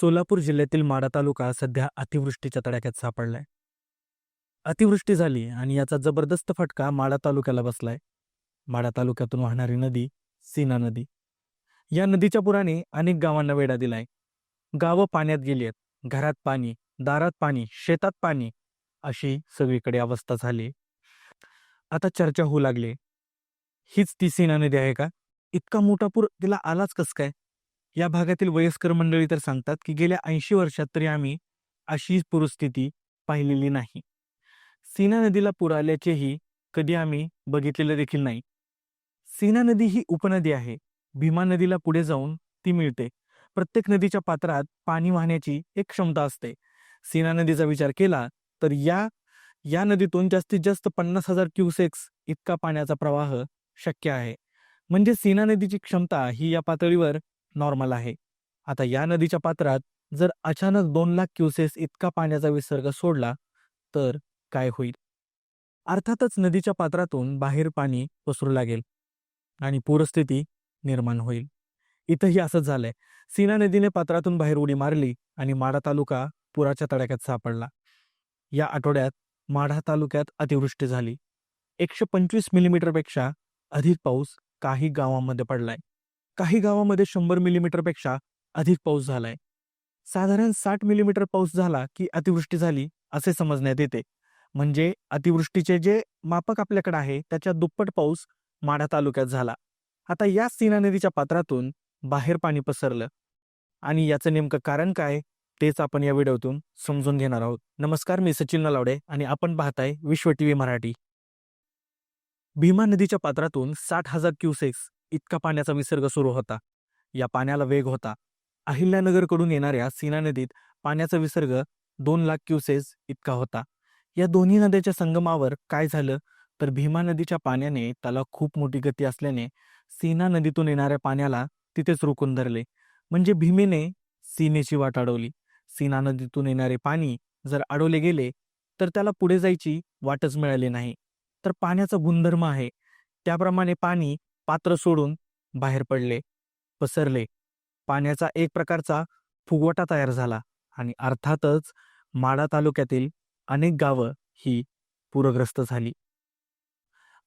सोलापूर जिल्ह्यातील माढा तालुका सध्या अतिवृष्टीच्या तडाख्यात सापडलाय. अतिवृष्टी झाली आणि याचा जबरदस्त फटका माढा तालुक्याला बसलाय. माढा तालुक्यातून वाहणारी नदी सीना नदी. या नदीच्या पुराने अनेक गावांना वेढा दिलाय. गावं पाण्यात गेली आहेत. घरात पाणी दारात पाणी शेतात पाणी अशी सगळीकडे अवस्था झाली. आता चर्चा होऊ लागली. हीच ती सीना नदी आहे का? इतका मोठा पूर तिला आलाच कस काय? या भागातील वयस्कर मंडळी तर सांगतात की गेल्या ऐंशी वर्षात तरी आम्ही अशी पूरस्थिती पाहिलेली नाही. सीना नदीला पूर आल्याचेही कधी आम्ही बघितलेलं देखील नाही. सीना नदी ही उपनदी आहे. भीमा नदीला पुढे जाऊन ती मिळते. प्रत्येक नदीच्या पात्रात पाणी वाहण्याची एक क्षमता असते. सीना नदीचा विचार केला तर या या नदीतून जास्तीत जास्त पन्नास हजार क्युसेक्स इतका पाण्याचा प्रवाह शक्य आहे. म्हणजे सीना नदीची क्षमता ही या पातळीवर नॉर्मल आहे. आता या नदीच्या पात्रात जर अचानक दोन लाख क्युसेस इतका पाण्याचा विसर्ग सोडला तर काय होईल? अर्थातच नदीच्या पात्रातून बाहेर पाणी पसरू लागेल आणि पूरस्थिती निर्माण होईल. इथंही असंच झालंय. सीना नदीने पात्रातून बाहेर उडी मारली आणि माढा तालुका पुराच्या तडाख्यात सापडला. या आठवड्यात माढा तालुक्यात अतिवृष्टी झाली. एकशे पंचवीस मिलीमीटरपेक्षा अधिक पाऊस काही गावांमध्ये पडलाय. काही गावामध्ये शंभर मिलीमीटरपेक्षा अधिक पाऊस झालाय. साधारण साठ मिलीमीटर पाऊस झाला की अतिवृष्टी झाली असे समजण्यात येते. म्हणजे अतिवृष्टीचे जे मापक आपल्याकडे आहे त्याच्या दुप्पट पाऊस माढा तालुक्यात झाला. आता या सीना नदीच्या पात्रातून बाहेर पाणी पसरलं. आणि याचं नेमकं कारण काय तेच आपण या व्हिडिओतून समजून घेणार आहोत. नमस्कार मी सचिन नलावडे आणि आपण पाहताय विश्व टीव्ही मराठी. भीमा नदीच्या पात्रातून साठ हजार क्युसेक्स इतका पाण्याचा विसर्ग सुरू होता. या पाण्याला वेग होता. अहिल्यानगरकडून येणाऱ्या सीना नदीत पाण्याचा विसर्ग दोन लाख क्युसेस इतका होता. या दोन्ही नद्याच्या संगमावर काय झालं? तर भीमा नदीच्या पाण्याने त्याला खूप मोठी गती असल्याने सीना नदीतून येणाऱ्या पाण्याला तिथेच रोखून धरले. म्हणजे भीमेने सीनेची वाट अडवली. सीना नदीतून येणारे पाणी जर अडवले गेले तर त्याला पुढे जायची वाटच मिळाली नाही. तर पाण्याचा गुणधर्म आहे. त्याप्रमाणे पाणी पात्र सोडून बाहेर पडले पसरले. पाण्याचा एक प्रकारचा फुगवटा तयार झाला आणि अर्थातच माढा तालुक्यातील अनेक गावं ही पूरग्रस्त झाली.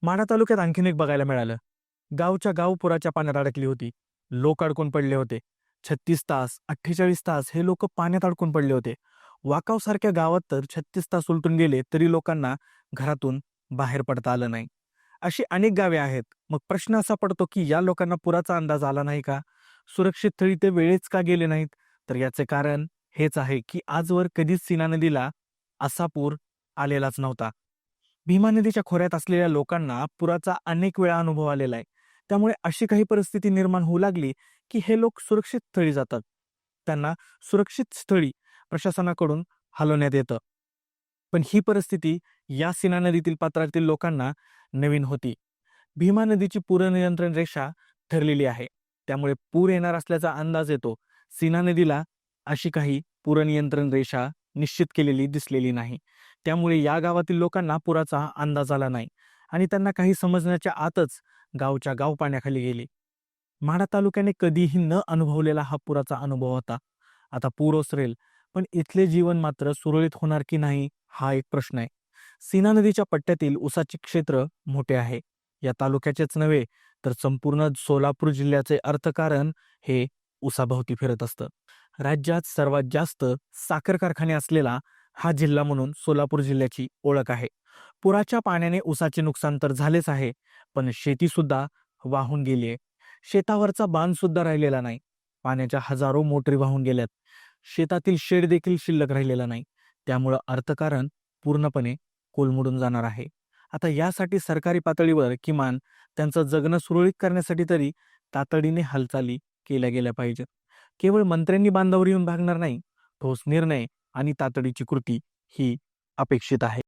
माढा तालुक्यात आणखीन एक बघायला मिळालं. गावच्या गाव पुराच्या पाण्यात अडकली होती. लोक अडकून पडले होते. छत्तीस तास अठ्ठेचाळीस तास हे लोक पाण्यात अडकून पडले होते. वाकावसारख्या गावात तर छत्तीस तास उलटून गेले तरी लोकांना घरातून बाहेर पडता आलं नाही. अशी अनेक गावे आहेत. मग प्रश्न असा पडतो की या लोकांना पुराचा अंदाज आला नाही का? सुरक्षित स्थळी ते वेळेच का गेले नाहीत? तर याचे कारण हेच आहे की आजवर कधीच सीना नदीला असा पूर आलेलाच नव्हता. भीमा नदीच्या खोऱ्यात असलेल्या लोकांना पुराचा अनेक वेळा अनुभव आलेला आहे. त्यामुळे अशी काही परिस्थिती निर्माण होऊ लागली की हे लोक सुरक्षित स्थळी जातात. त्यांना सुरक्षित स्थळी प्रशासनाकडून हलवण्यात येतं. पण ही परिस्थिती या सीना नदीतील पात्रातील लोकांना नवीन होती. भीमा नदीची पूरनियंत्रण रेषा ठरलेली आहे. त्यामुळे पूर येणार असल्याचा अंदाज येतो. सीना नदीला अशी काही पूरनियंत्रण रेषा निश्चित केलेली दिसलेली नाही. त्यामुळे या गावातील लोकांना पुराचा अंदाज आला नाही आणि त्यांना काही समजण्याच्या आतच गावच्या गाव पाण्याखाली गेली. माढा तालुक्याने कधीही न अनुभवलेला हा पुराचा अनुभव होता. आता पूर ओसरेल पण इथले जीवन मात्र सुरळीत होणार की नाही हा एक प्रश्न आहे. सीना नदीच्या पट्ट्यातील उसाचे क्षेत्र मोठे आहे. या तालुक्याचेच नव्हे तर संपूर्ण सोलापूर जिल्ह्याचे अर्थकारण हे उसाभोवती फिरत असतं. राज्यात सर्वात जास्त साखर कारखाने असलेला हा जिल्हा म्हणून सोलापूर जिल्ह्याची ओळख आहे. पुराच्या पाण्याने उसाचे नुकसान तर झालेच आहे पण शेती सुद्धा वाहून गेली आहे शेतावरचा बांध सुद्धा राहिलेला नाही. पाण्याच्या हजारो मोटरी वाहून गेल्यात. शेतातील शेड देखील शिल्लक राहिलेला नाही. त्यामुळं अर्थकारण पूर्णपणे कोलमडून जाणार आहे. आता यासाठी सरकारी पातळीवर किमान त्यांचं जगणं सुरळीत करण्यासाठी तरी तातडीने हालचाली केल्या गेल्या पाहिजेत. केवळ मंत्र्यांनी बांधावर येऊन भागणार नाही ठोस निर्णय आणि तातडीची कृती ही अपेक्षित आहे.